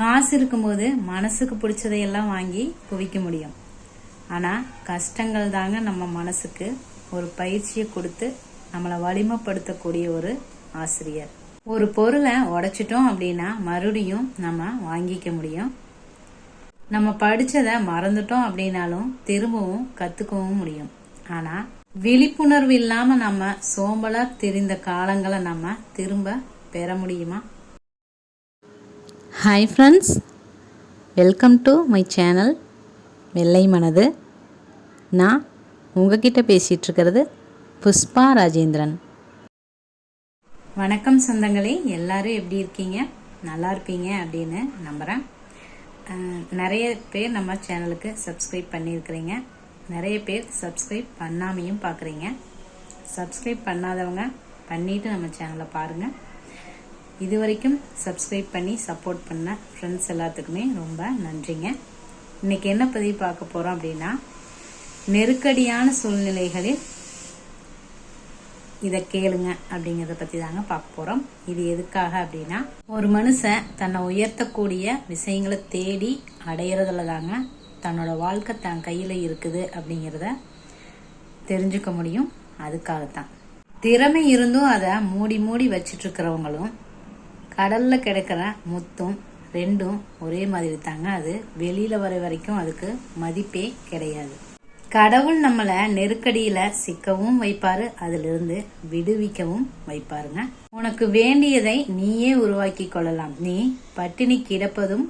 காசு இருக்கும்போது மனசுக்கு பிடிச்சதையெல்லாம் வாங்கி குவிக்க முடியும். ஆனால் கஷ்டங்கள் தாங்க நம்ம மனசுக்கு ஒரு பயிற்சியை கொடுத்து நம்மளை வலிமைப்படுத்தக்கூடிய ஒரு ஆசிரியர். ஒரு பொருளை உடைச்சிட்டோம் அப்படின்னா மறுபடியும் நம்ம வாங்கிக்க முடியும். நம்ம படித்ததை மறந்துட்டோம் அப்படின்னாலும் திரும்பவும் கற்றுக்கவும் முடியும். ஆனால் விழிப்புணர்வு இல்லாமல் நம்ம சோம்பலாக தெரிந்த காலங்களை நம்ம திரும்ப பெற முடியுமா? Hi friends welcome to my channel வெள்ளை மனது. நான் உங்ககிட்ட பேசிகிட்டு இருக்கிறது புஷ்பா ராஜேந்திரன். வணக்கம் சொந்தங்களே எல்லாரும் எப்படி இருக்கீங்க? நல்லா இருப்பீங்க அப்படின்னு நம்புகிறேன் நிறைய பேர் நம்ம சேனலுக்கு சப்ஸ்கிரைப் பண்ணியிருக்கிறீங்க. நிறைய பேர் சப்ஸ்கிரைப் பண்ணாமையும் பார்க்குறீங்க சப்ஸ்கிரைப் பண்ணாதவங்க பண்ணிவிட்டு நம்ம சேனலை பாருங்கள் இது வரைக்கும் சப்ஸ்கிரைப் பண்ணி சப்போர்ட் பண்ண ஃப்ரெண்ட்ஸ் எல்லாத்துக்குமே ரொம்ப நன்றிங்க. இன்னைக்கு என்ன பதிவு பார்க்க போகிறோம் அப்படின்னா நெருக்கடியான சூழ்நிலைகளில் இதை கேளுங்க அப்படிங்கிறத பற்றி தாங்க பார்க்க போகிறோம் இது எதுக்காக அப்படின்னா ஒரு மனுஷன் தன்னை உயர்த்தக்கூடிய விஷயங்களை தேடி அடையிறதுல தாங்க தன்னோட வாழ்க்கை தன் கையில் இருக்குது அப்படிங்கிறத தெரிஞ்சுக்க முடியும். அதுக்காகத்தான். திறமை இருந்தும் அதை மூடி மூடி வச்சிட்டு இருக்கிறவங்களும் கடல்ல கிடக்கிற முத்தும் ரெண்டும் ஒரே மாதிரி தாங்க அது. வெளியில வர வரைக்கும் அதுக்கு மதிப்பே கிடையாது. கடவுள் நம்மள நெருக்கடியில சிக்கவும் வைப்பாரு அதிலிருந்து விடுவிக்கவும் வைப்பாருங்க. உனக்கு வேண்டியதை நீயே உருவாக்கி கொள்ளலாம். நீ பட்டினி கிடப்பதும்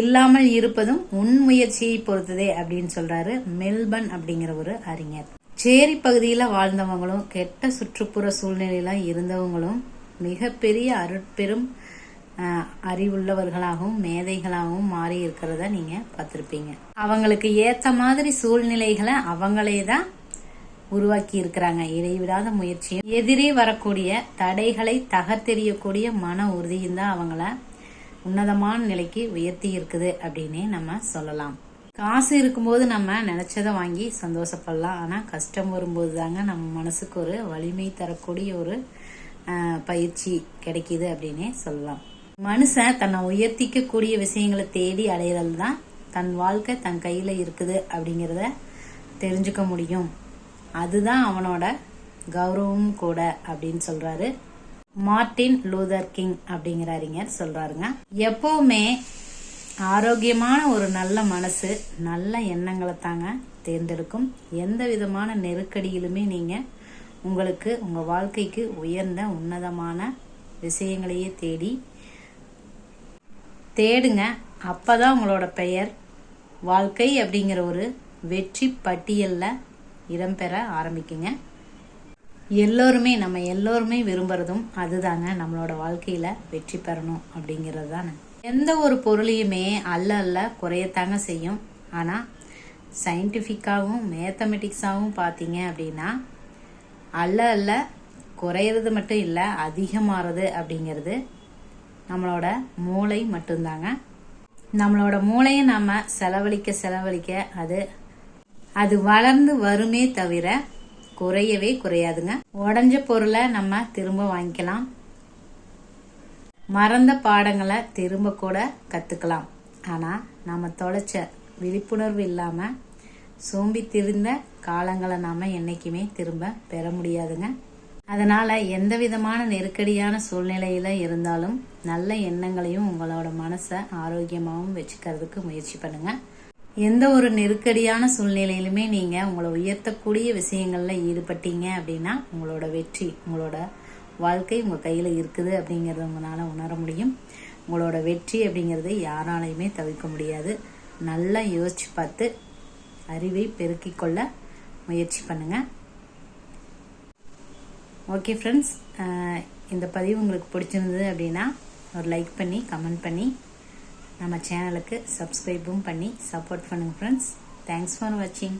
இல்லாமல் இருப்பதும் உன் முயற்சியை பொறுத்ததே அப்படின்னு சொல்றாரு மெல்பர்ன் அப்படிங்கிற ஒரு அறிஞர். சேரி பகுதியில் வாழ்ந்தவங்களும் கெட்ட சுற்றுப்புற சூழ்நிலையில இருந்தவங்களும் மிகப்பெரிய அருட்பெரும் அறிவுள்ளவர்களாகவும் மேதைகளாகவும் மாறி இருக்கிறத நீங்க பார்த்திருப்பீங்க. அவங்களுக்கு ஏத்த மாதிரி சூழ்நிலைகளை அவங்களே தான் உருவாக்கி இருக்கிறாங்க இடைவிடாத முயற்சியும் எதிரே வரக்கூடிய தடைகளை தகர்த்தெறியக்கூடிய மன உறுதியும் தான் அவங்கள உன்னதமான நிலைக்கு உயர்த்தி இருக்குது அப்படின்னே நம்ம சொல்லலாம். காசு இருக்கும்போது நம்ம நினைச்சதை வாங்கி சந்தோஷப்படலாம். ஆனா கஷ்டம் வரும்போது தாங்க நம்ம மனசுக்கு ஒரு வலிமை தரக்கூடிய ஒரு பயிற்சி கிடைக்கிது அப்படின்னே சொல்லலாம். மனுஷன் தன்னை உயர்த்திக்க கூடிய விஷயங்களை தேடி அடையிறது தான் தன் வாழ்க்கை தன் கையில் இருக்குது அப்படிங்கிறத தெரிஞ்சுக்க முடியும். அதுதான் அவனோட கௌரவமும் கூட அப்படின்னு சொல்றாரு. மார்ட்டின் லூதர் கிங் அப்படிங்கிற அறிஞர் சொல்றாருங்க. எப்பவுமே ஆரோக்கியமான ஒரு நல்ல மனசு நல்ல எண்ணங்களை தாங்க தேர்ந்தெடுக்கும். எந்த விதமான நெருக்கடியிலுமே நீங்கள் உங்களுக்கு உங்கள் வாழ்க்கைக்கு உயர்ந்த உன்னதமான விஷயங்களையே தேடி தேடுங்க. அப்பதான் உங்களோட பெயர் வாழ்க்கை அப்படிங்கிற ஒரு வெற்றி பட்டியலில் இடம்பெற ஆரம்பிக்குங்க. எல்லோருமே நம்ம எல்லோருமே விரும்புறதும் அதுதாங்க நம்மளோட வாழ்க்கையில் வெற்றி பெறணும் அப்படிங்கிறது தானே எந்த ஒரு பொருளையுமே அல்ல அல்ல குறையத்தாங்க செய்யும். ஆனால் சயின்டிஃபிக்காகவும் மேத்தமெட்டிக்ஸாகவும் பார்த்தீங்க அப்படின்னா அல்ல அல்ல குறையிறது மட்டும் இல்லை அதிகமாகிறது அப்படிங்கிறது நம்மளோட மூளை மட்டும்தாங்க. நம்மளோட மூளையை நம்ம செலவழிக்க செலவழிக்க அது அது வளர்ந்து வருமே தவிர குறையவே குறையாதுங்க. உடஞ்ச பொருளை நம்ம திரும்ப வாங்கிக்கலாம். மறந்த பாடங்களை திரும்ப கூட கற்றுக்கலாம் ஆனால் நம்ம தொலைச்ச விழிப்புணர்வு இல்லாமல் சோம்பி திரிந்த காலங்களை நாம என்னைக்குமே திரும்ப பெற முடியாதுங்க. அதனால எந்த விதமான நெருக்கடியான சூழ்நிலையில இருந்தாலும் நல்ல எண்ணங்களையும் உங்களோட மனசை ஆரோக்கியமாகவும் வச்சுக்கிறதுக்கு முயற்சி பண்ணுங்க. எந்த ஒரு நெருக்கடியான சூழ்நிலையிலுமே நீங்க உங்களை உயர்த்தக்கூடிய விஷயங்கள்ல ஈடுபட்டீங்க அப்படின்னா உங்களோட வெற்றி உங்களோட வாழ்க்கை உங்க கையில இருக்குது அப்படிங்கறத உங்களால உணர முடியும். உங்களோட வெற்றி அப்படிங்கிறது யாராலையுமே தவிர்க்க முடியாது. நல்லா யோசிச்சு பார்த்து அறிவை பெருக்கிக் கொள்ள முயற்சி பண்ணுங்க. ஓகே ஃப்ரெண்ட்ஸ் இந்த பதிவு உங்களுக்கு பிடிச்சிருந்தது அப்படின்னா ஒரு லைக் பண்ணி கமெண்ட் பண்ணி நம்ம சேனலுக்கு சப்ஸ்கிரைபும் பண்ணி சப்போர்ட் பண்ணுங்கள் ஃப்ரெண்ட்ஸ் தேங்க்ஸ் ஃபார் வாட்சிங்